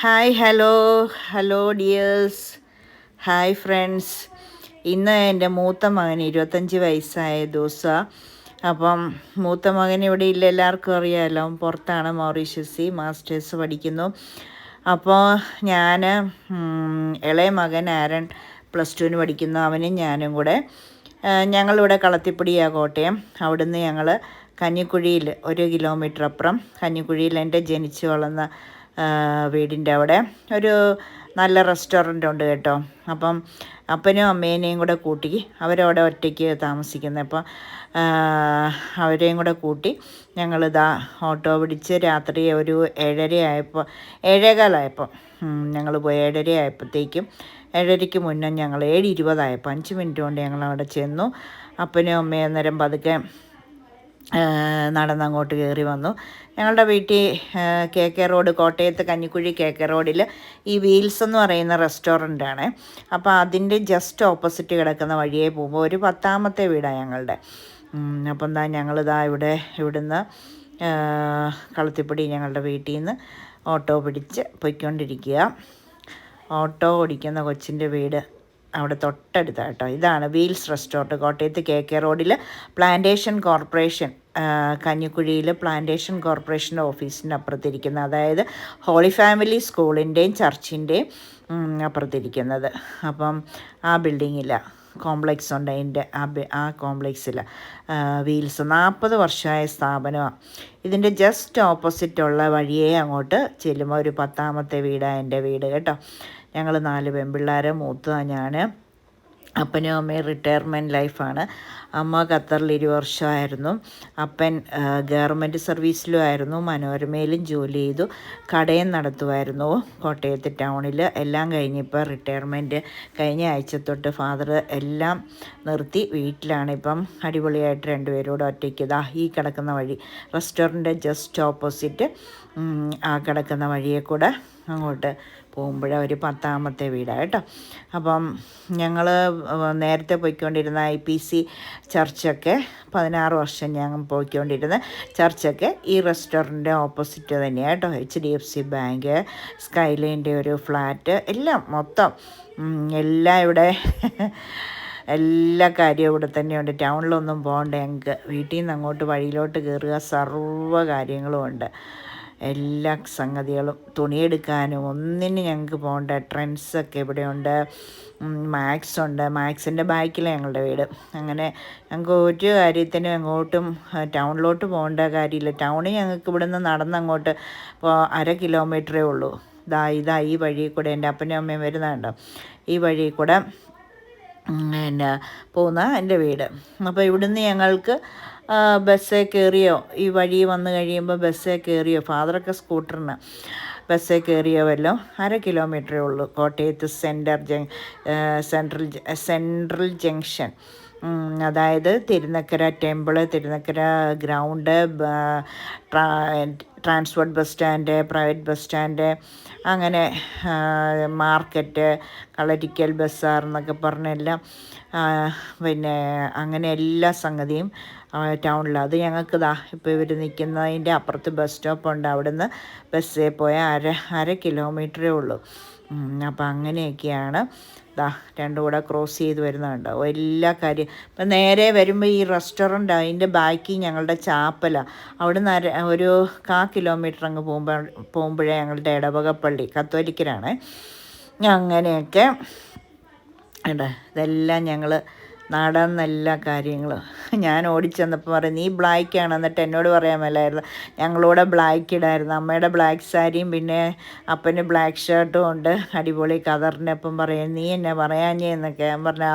Hi hello hello dears hi friends ഇന്ന് എന്റെ മൂത്ത മകൻ ഇരുപത്തഞ്ച് വയസ്സായ ദിവസമാണ് അപ്പം മൂത്ത മകൻ ഇവിടെ ഇല്ല എല്ലാവർക്കും അറിയാമല്ലോ പുറത്താണ് മൗറീഷ്യസി മാസ്റ്റേഴ്സ് പഠിക്കുന്നു. അപ്പോൾ ഞാൻ ഇളയ മകൻ ആരൻ പ്ലസ് ടുവിന് പഠിക്കുന്നു. അവനും ഞാനും കൂടെ. ഞങ്ങളിവിടെ കളത്തിപ്പടിയാണ് കോട്ടയം അവിടുന്ന് ഞങ്ങൾ കഞ്ഞിക്കുഴിയിൽ ഒരു കിലോമീറ്റർ അപ്പുറം കഞ്ഞിക്കുഴിയിൽ എന്റെ ജനിച്ചു വളർന്ന വീടിന്റെ അവിടെ. ഒരു നല്ല റെസ്റ്റോറന്റ് ഉണ്ട് കേട്ടോ. അപ്പം അപ്പനും അമ്മേനെയും കൂടെ കൂട്ടി അവരവിടെ ഒറ്റയ്ക്ക് താമസിക്കുന്നത്. അപ്പം ആ, അവരെയും കൂടെ കൂട്ടി ഞങ്ങളിതാ ഓട്ടോ പിടിച്ച് രാത്രി ഒരു ഏഴര ആയപ്പോൾ ഏഴേകാലായപ്പോൾ ഞങ്ങൾ പോയി ഏഴര ആയപ്പോഴത്തേക്കും ഏഴരയ്ക്ക് മുന്നേ ഞങ്ങൾ ഏഴ് ഇരുപതായപ്പോൾ അഞ്ച് മിനിറ്റ് കൊണ്ട് ഞങ്ങൾ അവിടെ ചെന്നു. അപ്പനും അമ്മയും അന്നേരം പതുക്കെ നടന്നങ്ങോട്ട് കയറി വന്നു. ഞങ്ങളുടെ വീട്ടിൽ കെ കെ റോഡ് കോട്ടയത്ത് കഞ്ഞിക്കുഴി കെ കെ റോഡിൽ ഈ വീൽസ് എന്ന് പറയുന്ന റെസ്റ്റോറന്റാണ് അപ്പോൾ അതിന്റെ ജസ്റ്റ് ഓപ്പോസിറ്റ് കിടക്കുന്ന വഴിയെ പോകുമ്പോൾ ഒരു പത്താമത്തെ വീടാണ് ഞങ്ങളുടെ. അപ്പം എന്താ ഞങ്ങളിതാ ഇവിടെ ഇവിടുന്ന് കളത്തിപ്പടി ഞങ്ങളുടെ വീട്ടിൽ നിന്ന് ഓട്ടോ പിടിച്ച് പൊയ്ക്കൊണ്ടിരിക്കുക. ഓട്ടോ ഓടിക്കുന്ന കൊച്ചിന്റെ വീട്. അവിടെ തൊട്ടടുത്ത കേട്ടോ ഇതാണ് വീൽസ് റെസ്റ്റോറന്റ് കോട്ടയത്ത് കെ കെ റോഡിൽ പ്ലാന്റേഷൻ കോർപ്പറേഷൻ കഞ്ഞിക്കുഴിയിൽ പ്ലാന്റേഷൻ കോർപ്പറേഷന്റെ ഓഫീസിന്റെ അപ്പുറത്തിരിക്കുന്ന അതായത് ഹോളി ഫാമിലി സ്കൂളിന്റെയും ചർച്ചിന്റെയും അപ്പുറത്തിരിക്കുന്നത്. അപ്പം ആ ബിൽഡിങ്ങിലാണ് കോംപ്ലക്സ് ഉണ്ട് അതിന്റെ ആ ആ കോംപ്ലക്സിൽ വീൽസ് നാൽപ്പത് വർഷമായ സ്ഥാപനമാണ് ഇതിന്റെ ജസ്റ്റ് ഓപ്പോസിറ്റുള്ള വഴിയെ അങ്ങോട്ട് ചെല്ലുമ്പോൾ ഒരു പത്താമത്തെ വീടാണ് എന്റെ വീട് കേട്ടോ. ഞങ്ങൾ നാല് പെൺപിള്ളേരെ മൂത്തതാണ് ഞാൻ അപ്പനും അമ്മയും റിട്ടയർമെന്റ് ലൈഫാണ് അമ്മ ഖത്തറിൽ ഇരു വർഷമായിരുന്നു. അപ്പൻ ഗവൺമെന്റ് സർവീസിലും ആയിരുന്നു. മനോരമയിലും ജോലി ചെയ്തു. കടയും നടത്തുമായിരുന്നു കോട്ടയത്ത് ടൗണിൽ എല്ലാം കഴിഞ്ഞിപ്പോൾ റിട്ടയർമെന്റ് കഴിഞ്ഞ ആഴ്ച തൊട്ട് ഫാദർ എല്ലാം നിർത്തി വീട്ടിലാണ്. ഇപ്പം അടിപൊളിയായിട്ട് രണ്ടുപേരോട് ഒറ്റയ്ക്ക് ഇതാ ഈ കിടക്കുന്ന വഴി റെസ്റ്റോറന്റ് ജസ്റ്റ് ഓപ്പോസിറ്റ് ആ കിടക്കുന്ന വഴിയെ കൂടെ അങ്ങോട്ട് പോകുമ്പോഴ ഒരു പത്താമത്തെ വീടാണ് കേട്ടോ. അപ്പം ഞങ്ങൾ നേരത്തെ പോയിക്കൊണ്ടിരുന്ന ഐ പി സി ചർച്ചൊക്കെ പതിനാറ് വർഷം ഞങ്ങൾ പോയിക്കൊണ്ടിരുന്ന ചർച്ചൊക്കെ ഈ റെസ്റ്റോറന്റ് ഓപ്പോസിറ്റ് തന്നെയാണ് കേട്ടോ. H D F C bank സ്കൈലൈന്റെ ഒരു ഫ്ലാറ്റ് എല്ലാം മൊത്തം. എല്ലാം ഇവിടെ എല്ലാ കാര്യവും ഇവിടെ തന്നെയുണ്ട്. ടൗണിലൊന്നും പോകണ്ട ഞങ്ങൾക്ക്. വീട്ടിൽ നിന്ന് അങ്ങോട്ട് വഴിയിലോട്ട് കയറുക സർവ കാര്യങ്ങളും ഉണ്ട്. എല്ലാ സംഗതികളും തുണിയെടുക്കാനും ഒന്നിനും ഞങ്ങൾക്ക് പോകേണ്ട. ട്രെൻഡ്സൊക്കെ ഇവിടെയുണ്ട്. മാക്സ് ഉണ്ട്. മാക്സിന്റെ ബാക്കിലാണ് ഞങ്ങളുടെ വീട്. അങ്ങനെ ഞങ്ങൾക്ക് ഒരു കാര്യത്തിനും അങ്ങോട്ടും ടൗണിലോട്ട് പോകേണ്ട കാര്യമില്ല. ടൗണിൽ ഞങ്ങൾക്ക് ഇവിടെ നിന്ന് നടന്നങ്ങോട്ട് ഇപ്പോൾ അര കിലോമീറ്ററേ ഉള്ളൂ. ഇതാ ഇതാ ഈ വഴി കൂടെ എന്റെ അപ്പനും അമ്മയും വരുന്നുണ്ടോ ഈ വഴി കൂടെ പിന്നെ പോകുന്ന എന്റെ വീട്. അപ്പോൾ ഇവിടുന്ന് ഞങ്ങൾക്ക് ആ, ബസ്സിൽ കയറിയോ ഈ വഴി വന്നു കഴിയുമ്പോൾ ബസ്സേ കയറിയോ ഫാദറൊക്കെ സ്കൂട്ടറിന് ബസ്സേ കയറിയോ വല്ലോ? അര കിലോമീറ്ററേ ഉള്ളൂ. കോട്ടയത്ത് സെന്റർ ജങ് സെൻട്രൽ സെൻട്രൽ ജംഗ്ഷൻ. അതായത് Thirunakkara temple Thirunakkara ground transport bus stand private bus stand അങ്ങനെ മാർക്കറ്റ് കളരിക്കൽ ബസ്സാർ എന്നൊക്കെ പറഞ്ഞെല്ലാം പിന്നെ അങ്ങനെ എല്ലാ സംഗതിയും ടൗണിൽ അത് ഞങ്ങൾക്ക് ഇതാ ഇപ്പോൾ ഇവർ നിൽക്കുന്നതിന്റെ അപ്പുറത്ത് ബസ് സ്റ്റോപ്പുണ്ട് അവിടുന്ന് ബസ്സിൽ പോയാൽ അര അര കിലോമീറ്ററേ ഉള്ളൂ. അപ്പം അങ്ങനെയൊക്കെയാണ് ദാ രണ്ടും കൂടെ ക്രോസ് ചെയ്ത് വരുന്നുണ്ട് എല്ലാ കാര്യം ഇപ്പം നേരെ വരുമ്പോൾ ഈ റെസ്റ്റോറന്റ് അതിന്റെ ബാക്കി ഞങ്ങളുടെ ചാപ്പല. അവിടെ നിന്ന് ഒരു കാ കിലോമീറ്റർ അങ്ങ് പോകുമ്പോൾ പോകുമ്പോഴേ ഞങ്ങളുടെ ഇടവകപ്പള്ളി കത്തോലിക്കലാണ് അങ്ങനെയൊക്കെ ഉണ്ട് ഇതെല്ലാം ഞങ്ങൾ എല്ലാ കാര്യങ്ങളും ഞാൻ ഓടിച്ചെന്നപ്പോൾ പറയും നീ ബ്ലാക്ക് ആണ് എന്നിട്ട് എന്നോട് പറയാൻ മേലായിരുന്നു. ഞങ്ങളൂടെ ബ്ലാക്ക് ഇടായിരുന്നു. അമ്മയുടെ ബ്ലാക്ക് സാരിയും പിന്നെ അപ്പന് ബ്ലാക്ക് ഷർട്ടും ഉണ്ട്. അടിപൊളി കതറിന്റെ അപ്പം പറയും നീ എന്നെ പറയാഞ്ഞേ എന്നൊക്കെ ഞാൻ പറഞ്ഞ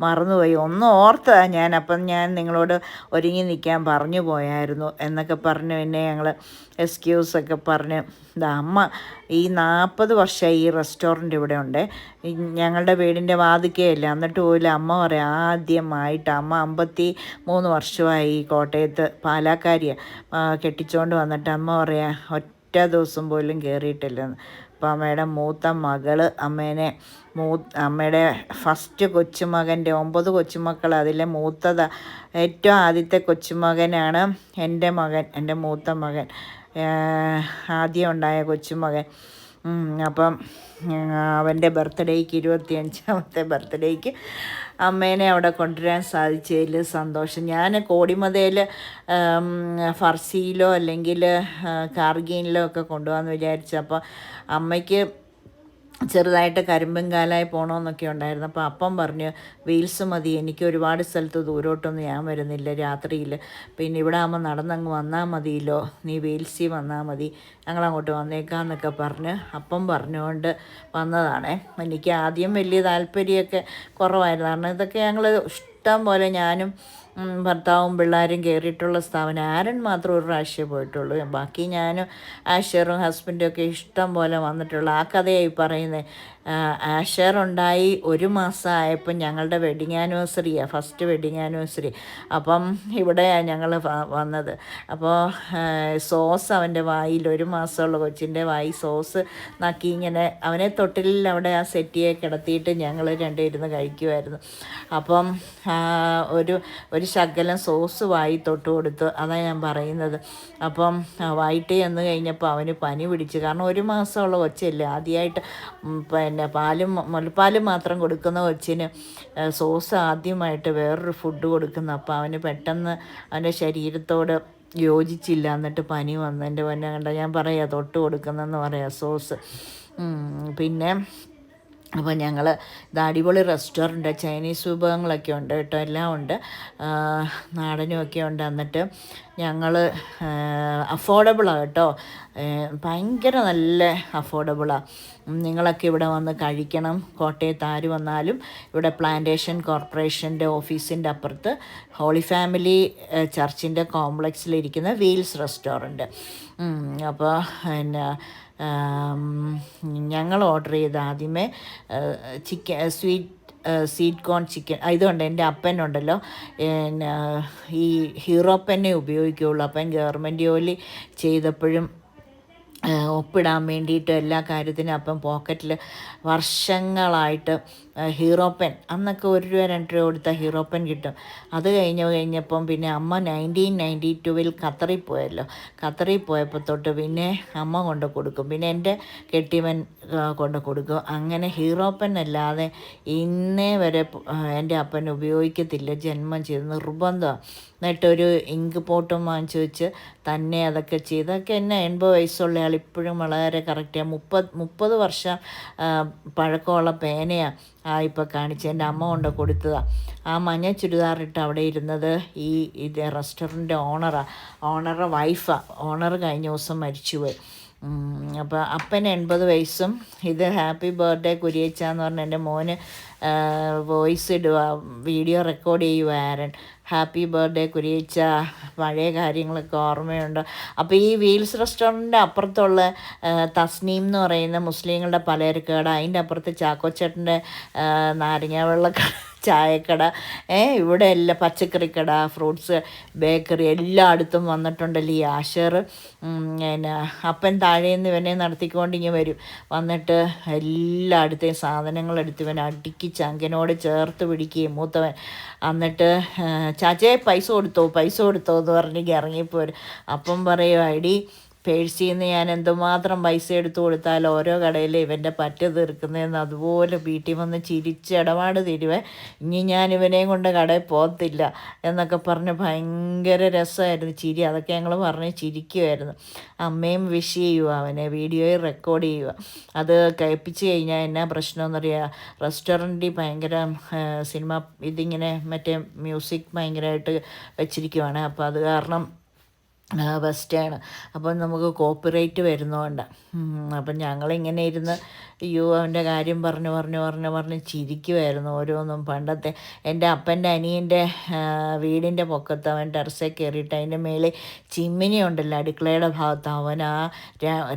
മറന്നുപോയി. ഒന്നും ഓർത്തതാ ഞാൻ അപ്പം ഞാൻ നിങ്ങളോട് ഒരുങ്ങി നിൽക്കാൻ പറഞ്ഞു പോയായിരുന്നു എന്നൊക്കെ പറഞ്ഞു പിന്നെ ഞങ്ങൾ എക്സ്ക്യൂസൊക്കെ പറഞ്ഞ് അമ്മ ഈ നാൽപ്പത് വർഷമായി ഈ റെസ്റ്റോറന്റ് ഇവിടെ ഉണ്ട് ഞങ്ങളുടെ വീടിന്റെ വാതിക്കയല്ല. എന്നിട്ട് പോലും അമ്മ പറയാം ആദ്യമായിട്ട് അമ്മ അമ്പത്തി മൂന്ന് വർഷമായി ഈ കോട്ടയത്ത് പാലാക്കാരിയ. കെട്ടിച്ചുകൊണ്ട് വന്നിട്ട് അമ്മ പറയാം ഒറ്റ ദിവസം പോലും കയറിയിട്ടില്ലെന്ന് അപ്പോൾ അമ്മയുടെ മൂത്ത മകൾ അമ്മേനെ മൂ അമ്മയുടെ ഫസ്റ്റ് കൊച്ചുമകന്റെ ഒമ്പത് കൊച്ചുമക്കൾ അതിലെ മൂത്തത. ഏറ്റവും ആദ്യത്തെ കൊച്ചുമകനാണ് എന്റെ മകൻ എന്റെ മൂത്ത മകൻ. ആദ്യം ഉണ്ടായ കൊച്ചുമകൻ. അപ്പം അവന്റെ ബർത്ത്ഡേക്ക് ഇരുപത്തിയഞ്ചാമത്തെ ബർത്ത്ഡേക്ക് അമ്മേനെ അവിടെ കൊണ്ടുവരാൻ സാധിച്ചതിൽ സന്തോഷം. ഞാൻ കോടിമതയിൽ ഫർസിയിലോ അല്ലെങ്കിൽ കാർഗീനിലോ ഒക്കെ കൊണ്ടുപോകാമെന്ന് വിചാരിച്ചപ്പോൾ അമ്മയ്ക്ക് ചെറുതായിട്ട് കരിമ്പൻകാലായി പോകണമെന്നൊക്കെ ഉണ്ടായിരുന്നു. അപ്പോൾ അപ്പം പറഞ്ഞു വീൽസ് മതി എനിക്ക് ഒരുപാട് സ്ഥലത്ത് ദൂരോട്ടൊന്നും ഞാൻ വരുന്നില്ല രാത്രിയിൽ പിന്നെ ഇവിടെ ആകുമ്പോൾ നടന്നങ്ങ് വന്നാൽ മതിയല്ലോ. നീ വീൽസിൽ വന്നാൽ മതി. ഞങ്ങൾ അങ്ങോട്ട് വന്നേക്കാന്നൊക്കെ പറഞ്ഞ് അപ്പം പറഞ്ഞുകൊണ്ട് വന്നതാണേ. എനിക്ക് ആദ്യം വലിയ താല്പര്യമൊക്കെ കുറവായിരുന്നു. കാരണം ഇതൊക്കെ ഞങ്ങൾ ഇഷ്ടം പോലെ ഞാനും ഭർത്താവും പിള്ളേരും കയറിയിട്ടുള്ള സ്ഥാപനം. ആരൻ മാത്രം ഒരു പ്രാവശ്യം പോയിട്ടുള്ളൂ. ബാക്കി ഞാനും ആഷറും ഹസ്ബൻഡും ഒക്കെ ഇഷ്ടം പോലെ വന്നിട്ടുള്ളു. ആ കഥയായി പറയുന്നത് ആഷർ ഉണ്ടായി ഒരു മാസം ആയപ്പോൾ ഞങ്ങളുടെ വെഡിങ് ആനിവേഴ്സറിയാണ് ഫസ്റ്റ് വെഡിങ് ആനിവേഴ്സറി അപ്പം ഇവിടെയാണ് ഞങ്ങൾ വന്നത്. അപ്പോൾ സോസ് അവന്റെ വായിൽ ഒരു മാസമുള്ള കൊച്ചിന്റെ വായി സോസ് നക്കി ഇങ്ങനെ അവനെ തൊട്ടിലിൽ അവിടെ ആ സെറ്റിയെ കിടത്തിയിട്ട് ഞങ്ങൾ രണ്ടുപേരുന്ന് കഴിക്കുമായിരുന്നു അപ്പം ഒരു ഒരു ശകലം സോസ് വായി തൊട്ട് കൊടുത്തു അതാണ് ഞാൻ പറയുന്നത്. അപ്പം വൈകിട്ട് ചെന്ന് കഴിഞ്ഞപ്പോൾ അവന് പനി പിടിച്ചു. കാരണം ഒരു മാസമുള്ള കൊച്ചല്ലേ. ആദ്യമായിട്ട് പിന്നെ പാലും മുലപ്പാലും മാത്രം കൊടുക്കുന്ന കൊച്ചിന് സോസ് ആദ്യമായിട്ട് വേറൊരു ഫുഡ് കൊടുക്കുന്നു. അപ്പോൾ അവന് പെട്ടെന്ന് അവന്റെ ശരീരത്തോട് യോജിച്ചില്ല. എന്നിട്ട് പനി വന്നു. എന്റെ പൊന്നെ കണ്ട? ഞാൻ പറയാം തൊട്ട് കൊടുക്കുന്നെന്ന് പറയാം സോസ്. പിന്നെ അപ്പോൾ ഞങ്ങൾ ഇത് അടിപൊളി റെസ്റ്റോറന്റ് ചൈനീസ് വിഭവങ്ങളൊക്കെ ഉണ്ട് കേട്ടോ എല്ലാം ഉണ്ട്. നാടനുമൊക്കെ ഉണ്ട്. എന്നിട്ട് ഞങ്ങൾ അഫോർഡബിളാണ് കേട്ടോ. ഭയങ്കര നല്ല അഫോർഡബിളാണ് നിങ്ങളൊക്കെ ഇവിടെ വന്ന് കഴിക്കണം. കോട്ടയത്ത് ആര് വന്നാലും ഇവിടെ പ്ലാന്റേഷൻ കോർപ്പറേഷന്റെ ഓഫീസിന്റെ അപ്പുറത്ത് ഹോളി ഫാമിലി ചർച്ചിന്റെ കോംപ്ലക്സിലിരിക്കുന്ന വീൽസ് റെസ്റ്റോറന്റ് അപ്പോൾ പിന്നെ ഞങ്ങൾ ഓർഡർ ചെയ്ത ആദ്യമേ chicken sweet sweet corn chicken ഇതുണ്ട് എന്റെ അപ്പനുണ്ടല്ലോ. ഈ ഹീറോ പെന്നെ ഉപയോഗിക്കുകയുള്ളൂ. അപ്പൻ ഗവൺമെന്റ് ജോലി ചെയ്തപ്പോഴും ഒപ്പിടാൻ വേണ്ടിയിട്ട് എല്ലാ കാര്യത്തിനും അപ്പം പോക്കറ്റിൽ വർഷങ്ങളായിട്ട് ഹീറോ പെൻ അന്നൊക്കെ ഒരു രൂപ രണ്ട് രൂപ കൊടുത്താൽ ഹീറോ പെൻ കിട്ടും. അത് കഴിഞ്ഞ് കഴിഞ്ഞപ്പം പിന്നെ അമ്മ നയന്റീൻ നയന്റി ടുവിൽ ഖത്തറിൽ പോയല്ലോ ഖത്തറിൽ പോയപ്പോൾ തൊട്ട് പിന്നെ അമ്മ കൊണ്ട് കൊടുക്കും. പിന്നെ എന്റെ കെട്ടിവൻ കൊണ്ട് കൊടുക്കും. അങ്ങനെ ഹീറോ പെൻ അല്ലാതെ ഇന്നേ വരെ എന്റെ അപ്പൻ ഉപയോഗിക്കത്തില്ല. ജന്മം ചെയ്ത് നിർബന്ധമാണ് എന്നിട്ടൊരു ഇങ്ക് പോട്ടും വാങ്ങിച്ചു വെച്ച് തന്നെ അതൊക്കെ ചെയ്ത്. അതൊക്കെ എന്നെ എൺപത് വയസ്സുള്ള ആൾ ഇപ്പോഴും വളരെ കറക്റ്റാണ് മുപ്പത് മുപ്പത് വർഷം പഴക്കമുള്ള പേനയാണ് ആ ഇപ്പോൾ കാണിച്ച എന്റെ അമ്മ കൊണ്ട് കൊടുത്തതാണ് ആ മഞ്ഞ ചുരിദാറിട്ട് അവിടെ ഇരുന്നത് ഈ ഇത് റെസ്റ്റോറന്റ് ഓണറാണ് ഓണറ വൈഫാണ് ഓണർ കഴിഞ്ഞ ദിവസം മരിച്ചുപോയി. അപ്പോൾ അപ്പൻ എൺപത് വയസ്സും ഇത് ഹാപ്പി ബർത്ത്ഡേ കുരിയച്ചാന്ന് പറഞ്ഞ എന്റെ മോന് വോയിസ് ഇടുക വീഡിയോ റെക്കോർഡ് ചെയ്യുക ആരൻ. ഹാപ്പി ബർത്ത്ഡേ കുരിയച്ച പഴയ കാര്യങ്ങളൊക്കെ ഓർമ്മയുണ്ട്. അപ്പോൾ ഈ വീൽസ് റെസ്റ്റോറന്റിന്റെ അപ്പുറത്തുള്ള തസ്നീം എന്ന് പറയുന്ന മുസ്ലിങ്ങളുടെ പലചരക്കട അതിന്റെ അപ്പുറത്ത് ചാക്കോച്ചേട്ടന്റെ നാരങ്ങ വെള്ളക്കട ചായക്കട ഏ ഇവിടെ എല്ലാം പച്ചക്കറിക്കട ഫ്രൂട്ട്സ് ബേക്കറി എല്ലായിടത്തും വന്നിട്ടുണ്ടല്ലോ ഈ ആഷർ പിന്നെ അപ്പൻ താഴേന്ന് ഇവനെ നടത്തിക്കൊണ്ട് ഇങ്ങനെ വരും. വന്നിട്ട് എല്ലായിടത്തെയും സാധനങ്ങൾ എടുത്ത് ഇവൻ അടുക്കി ചങ്കനോട് ചേർത്ത് പിടിക്കുകയും മൂത്തവൻ. എന്നിട്ട് ചാച്ചയെ പൈസ കൊടുത്തോ പൈസ കൊടുത്തോ എന്ന് പറഞ്ഞെങ്കിൽ ഇറങ്ങിപ്പോരും. അപ്പം പറയും പേഴ്സിൽ നിന്ന് ഞാൻ എന്തുമാത്രം പൈസ എടുത്തു കൊടുത്താൽ ഓരോ കടയിൽ ഇവന്റെ പറ്റ് തീർക്കുന്നതെന്ന് അതുപോലെ വീട്ടിൽ വന്ന് ചിരിച്ച് ഇടപാട് തരുവേ. ഇനി ഞാൻ ഇവനെയും കൊണ്ട് കടയിൽ പോകത്തില്ല എന്നൊക്കെ പറഞ്ഞ് ഭയങ്കര രസമായിരുന്നു ചിരി. അതൊക്കെ ഞങ്ങൾ പറഞ്ഞ് ചിരിക്കുമായിരുന്നു അമ്മയും വിഷ് ചെയ്യുക അവനെ വീഡിയോയിൽ റെക്കോർഡ് ചെയ്യുക അത് കഴിപ്പിച്ച് കഴിഞ്ഞാൽ എന്നാ പ്രശ്നമെന്നറിയാം? റെസ്റ്റോറന്റിൽ ഭയങ്കര സിനിമ ഇതിങ്ങനെ മറ്റേ മ്യൂസിക് ഭയങ്കരമായിട്ട് വെച്ചിരിക്കുവാണ്. അപ്പോൾ അത് കാരണം ബെസ്റ്റാണ് അപ്പം നമുക്ക് കോപ്പിറൈറ്റ് വരുന്നതുകൊണ്ട് അപ്പം ഞങ്ങളിങ്ങനെ ഇരുന്ന് അയ്യോ അവന്റെ കാര്യം പറഞ്ഞു പറഞ്ഞു പറഞ്ഞു പറഞ്ഞ് ചിരിക്കുമായിരുന്നു ഓരോന്നും. പണ്ടത്തെ എന്റെ അപ്പന്റെ അനിയന്റെ വീടിന്റെ പൊക്കത്ത് അവൻ ടെറസേ കയറിയിട്ട് അതിന്റെ മേലെ ചിമ്മിനി ഉണ്ടല്ലോ അടുക്കളയുടെ ഭാഗത്ത്. അവൻ ആ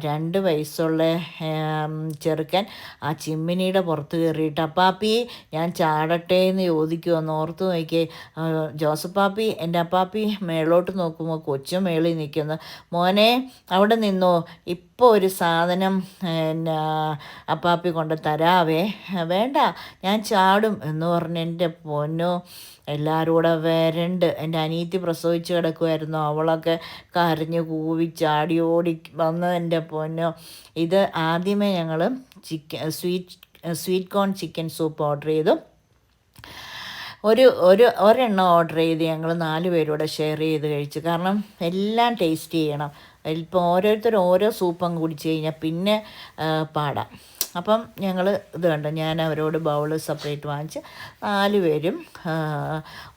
രണ്ട് വയസ്സുള്ള ചെറുക്കൻ ആ ചിമ്മിനിയുടെ പുറത്ത് കയറിയിട്ട് അപ്പാപ്പി ഞാൻ ചാടട്ടെ എന്ന് ചോദിക്കുമെന്ന് ഓർത്ത് നോക്കിയേ ആ, ജോസഫ് പാപ്പി എന്റെ അപ്പാപ്പി മേളോട്ട് നോക്കുമ്പോൾ കൊച്ചു മേളിൽ നിൽക്കുന്നു. മോനെ അവിടെ നിന്നോ. ഇപ്പോൾ ഒരു സാധനം എന്നാ അപ്പാപ്പി കൊണ്ട് തരാവേ. വേണ്ട ഞാൻ ചാടും എന്ന് പറഞ്ഞ് എന്റെ പൊന്നോ എല്ലാവരും കൂടെ വരണ്ട്. എന്റെ അനീത്തി പ്രസവിച്ച് കിടക്കുമായിരുന്നു അവളൊക്കെ കരഞ്ഞ് കൂവി ചാടി ഓടി വന്ന് എന്റെ പൊന്നോ. ഇത് ആദ്യമേ ഞങ്ങൾ chicken sweet sweet corn chicken soup order ചെയ്തു. ഒരു ഒരു ഒരെണ്ണം ഓർഡർ ചെയ്ത് ഞങ്ങൾ നാല് പേരൂടെ ഷെയർ ചെയ്ത് കഴിച്ചു. കാരണം എല്ലാം ടേസ്റ്റ് ചെയ്യണം. ഇപ്പോൾ ഓരോരുത്തർ ഓരോ സൂപ്പും കുടിച്ച് കഴിഞ്ഞാൽ പിന്നെ പാടാം. അപ്പം ഞങ്ങൾ ഇത് കണ്ട ഞാൻ അവരോട് ബൗൾ സെപ്പറേറ്റ് വാങ്ങിച്ച് നാല് പേരും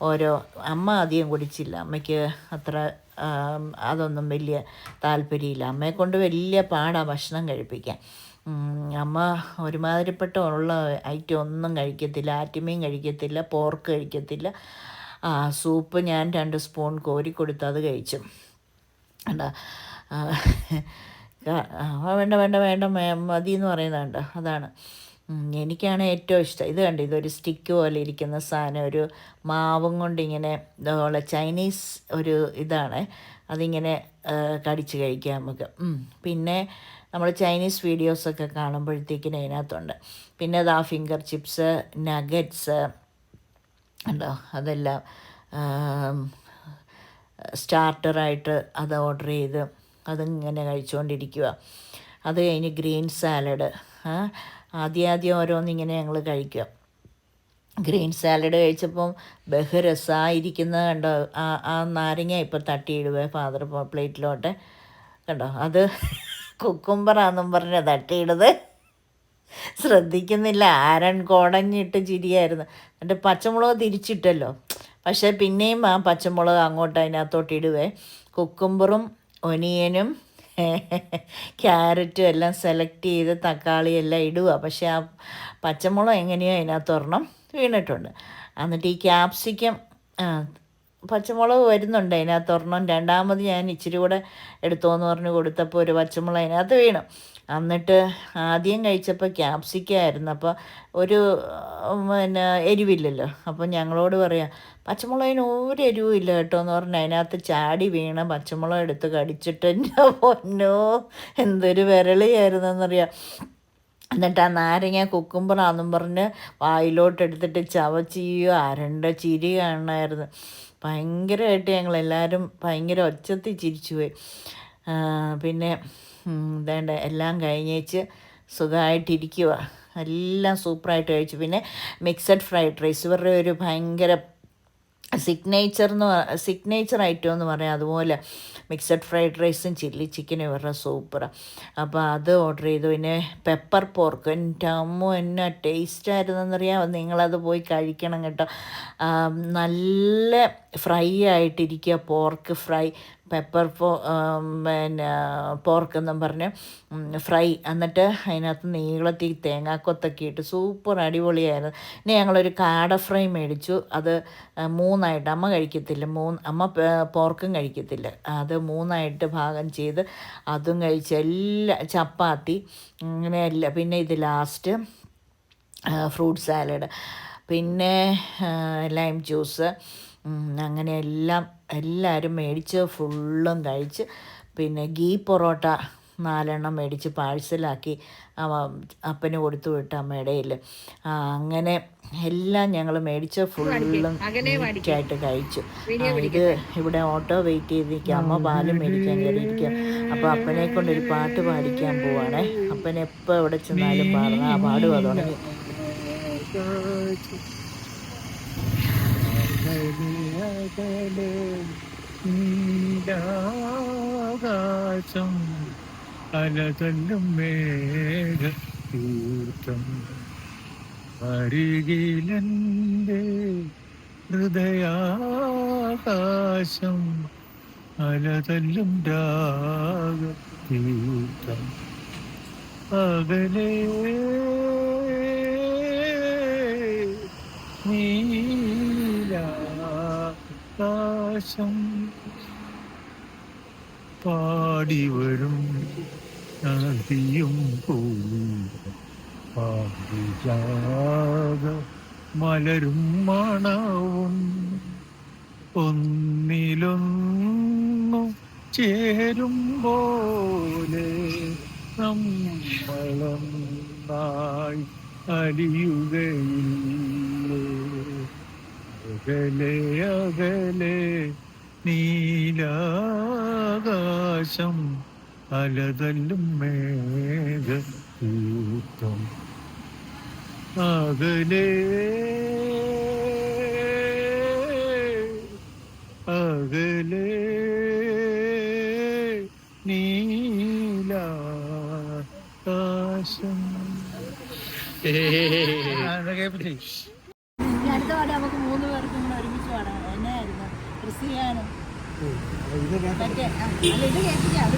ഓരോ അമ്മ അധികം കുടിച്ചില്ല. അമ്മയ്ക്ക് അത്ര അതൊന്നും വലിയ താല്പര്യമില്ല. അമ്മയെ കൊണ്ട് വലിയ പാടാണ് ഭക്ഷണം കഴിപ്പിക്കാൻ. അമ്മ ഒരുമാതിരിപ്പെട്ട ഉള്ള ഐറ്റം ഒന്നും കഴിക്കത്തില്ല. ആറ്റുമീൻ കഴിക്കത്തില്ല പോർക്ക് കഴിക്കത്തില്ല. സൂപ്പ് ഞാൻ രണ്ട് സ്പൂൺ കോരി കൊടുത്ത് അത് കഴിച്ചു. ആ, വേണ്ട വേണ്ട വേണ്ട മതി എന്ന് പറയുന്നുണ്ട്. അതാണ്. എനിക്കാണ് ഏറ്റവും ഇഷ്ടം. ഇത് കണ്ട് ഇതൊരു സ്റ്റിക്ക് പോലെ ഇരിക്കുന്ന സാധനം ഒരു മാവും കൊണ്ട് ഇങ്ങനെ ഇതുപോലെ ചൈനീസ് ഒരു ഇതാണ്. അതിങ്ങനെ കടിച്ച് കഴിക്കാം നമുക്ക്. പിന്നെ നമ്മൾ ചൈനീസ് വീഡിയോസൊക്കെ കാണുമ്പോഴത്തേക്കിന് അതിനകത്തുണ്ട്. പിന്നെ അതാ ഫിംഗർ ചിപ്സ് നഗറ്റ്സ് ഉണ്ടോ? അതെല്ലാം സ്റ്റാർട്ടറായിട്ട് അത് ഓർഡർ ചെയ്ത് അതിങ്ങനെ കഴിച്ചുകൊണ്ടിരിക്കുക അത് കഴിഞ്ഞ് ഗ്രീൻ സാലഡ് ആദ്യം ആദ്യം ഓരോന്നിങ്ങനെ ഞങ്ങൾ കഴിക്കുക. ഗ്രീൻ സാലഡ് കഴിച്ചപ്പം ബഹുരസമായിരിക്കുന്നത് കണ്ടോ? ആ ആ നാരങ്ങ ഇപ്പം തട്ടിയിടുവേ ഫാദർ പ്ലേറ്റിലോട്ട്. കണ്ടോ? അത് കുക്കുംബറാന്നും പറഞ്ഞ് തട്ടിയിടത് ശ്രദ്ധിക്കുന്നില്ല. ആരൻ കുടഞ്ഞിട്ട് ചിരിയായിരുന്നു. എന്നിട്ട് പച്ചമുളക് തിരിച്ചിട്ടല്ലോ. പക്ഷേ പിന്നെയും ആ പച്ചമുളക് അങ്ങോട്ട് അതിനകത്തോട്ട് ഇടുവേ. കുക്കുംബറും ഒനിയനും ക്യാരറ്റും എല്ലാം സെലക്ട് ചെയ്ത് തക്കാളിയെല്ലാം ഇടുക പക്ഷേ ആ പച്ചമുളക് എങ്ങനെയോ അതിനകത്ത് ഒരെണ്ണം വീണിട്ടുണ്ട്. എന്നിട്ട് ഈ ക്യാപ്സിക്കം പച്ചമുളക് വരുന്നുണ്ട് അതിനകത്ത് ഒരെണ്ണം. രണ്ടാമത് ഞാൻ ഇച്ചിരി കൂടെ എടുത്തോന്ന് പറഞ്ഞ് കൊടുത്തപ്പോൾ ഒരു പച്ചമുളക് അതിനകത്ത് വീണു. എന്നിട്ട് ആദ്യം കഴിച്ചപ്പോൾ ക്യാപ്സിക്കായിരുന്നു അപ്പോൾ ഒരു പിന്നെ എരിവില്ലല്ലോ. അപ്പോൾ ഞങ്ങളോട് പറയാം പച്ചമുളകിന് ഒരു എരിവും ഇല്ല കേട്ടോ എന്ന് പറഞ്ഞ് അതിനകത്ത് ചാടി വീണ പച്ചമുളക് എടുത്ത് കടിച്ചിട്ട് എന്റെ പൊന്നോ എന്തൊരു വിരളിയായിരുന്നെന്നറിയാം. എന്നിട്ട് ആ നാരങ്ങ കുക്കുമ്പറാന്നും പറഞ്ഞ് വായിലോട്ട് എടുത്തിട്ട് ചവച്ചിയോ അരണ്ട ചിരി കാണണമായിരുന്നു. ഭയങ്കരമായിട്ട് ഞങ്ങളെല്ലാവരും ഭയങ്കര ഒച്ചത്തിൽ ചിരിച്ചു പോയി ആ, പിന്നെ വേണ്ട എല്ലാം കഴിഞ്ഞേച്ച് സുഖമായിട്ടിരിക്കുക എല്ലാം സൂപ്പറായിട്ട് കഴിച്ചു. പിന്നെ മിക്സഡ് ഫ്രൈഡ് റൈസ് ഇവരുടെ ഒരു ഭയങ്കര സിഗ്നേച്ചർ എന്ന് സിഗ്നേച്ചർ ഐറ്റം എന്ന് പറയാം. അതുപോലെ മിക്സഡ് ഫ്രൈഡ് റൈസും ചില്ലി ചിക്കനും ഇവരുടെ സൂപ്പറാണ് അപ്പോൾ അത് ഓർഡർ ചെയ്തു. പിന്നെ പെപ്പർ പോർക്ക് എന്റെ അമ്മ എന്നാ ടേസ്റ്റ് ആയിരുന്നെന്നറിയാമോ നിങ്ങളത് പോയി കഴിക്കണം കേട്ടോ. നല്ല ഫ്രൈ ആയിട്ടിരിക്കുക പോർക്ക് ഫ്രൈ പെപ്പർ പോ പിന്നെ പോർക്ക് എന്നും പറഞ്ഞ് ഫ്രൈ എന്നിട്ട് അതിനകത്ത് നീളത്തിൽ തേങ്ങാക്കൊത്തൊക്കെ ഇട്ട് സൂപ്പർ അടിപൊളിയായിരുന്നു. ഇനി ഞങ്ങളൊരു കാട ഫ്രൈ മേടിച്ചു. അത് മൂന്നായിട്ട് അമ്മ കഴിക്കത്തില്ല. മൂന്ന് അമ്മ പോർക്കും കഴിക്കത്തില്ല. അത് മൂന്നായിട്ട് ഭാഗം ചെയ്ത് അതും കഴിച്ച് എല്ലാ ചപ്പാത്തി അങ്ങനെ എല്ലാം പിന്നെ ഇത് ലാസ്റ്റ് ഫ്രൂട്ട് സാലഡ് പിന്നെ ലൈം ജ്യൂസ് അങ്ങനെ എല്ലാം എല്ലാവരും മേടിച്ച് ഫുള്ളും കഴിച്ച് പിന്നെ ഗീ പൊറോട്ട നാലെണ്ണം മേടിച്ച് പാഴ്സലാക്കി അപ്പന് കൊടുത്തു വിട്ട് അമ്മയുടെ അങ്ങനെ എല്ലാം ഞങ്ങൾ മേടിച്ച് ഫുള്ളും ആയിട്ട് കഴിച്ചു. ഇത് ഇവിടെ ഓട്ടോ വെയിറ്റ് ചെയ്തിരിക്കുക അമ്മ പാലും മേടിക്കാൻ കയറിയിരിക്കുക അപ്പോൾ അപ്പനെ കൊണ്ടൊരു പാട്ട് പാടിക്കാൻ പോവാണേ. അപ്പൻ എപ്പോൾ എവിടെ ചെന്നാലും പാടുന്ന ആ പാടുക തുടങ്ങി നീലാകാശം അലതല്ലും മേഘ തീർത്ഥം അരികിലെന്റെ ഹൃദയാകാശം അലതല്ലും രാഗ തീർത്ഥം അകലേ ആകാശം പാടി വരും നദിയും പൂവും. മലരും മണവും ഒന്നിലൊന്നു ചേരും പോലെ നമ്മളൊന്നായി അലിയുകയില്ല അകലെ അകലെ നീലാകാശം അലതല്ലും മേഘൂത്തം അകലെ അകലെ നീലാകാശം. ഏ ഇതോടെ നമുക്ക് മൂന്ന് പേർക്കും കൂടെ ഒരുമിച്ച് പാടാം. എന്നായിരുന്നു ക്രിസ്ത്യാനും. മറ്റേ അല്ല ഇത് കേട്ടില്ല അത്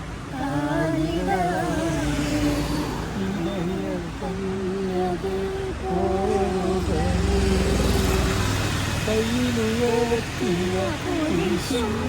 சின்ன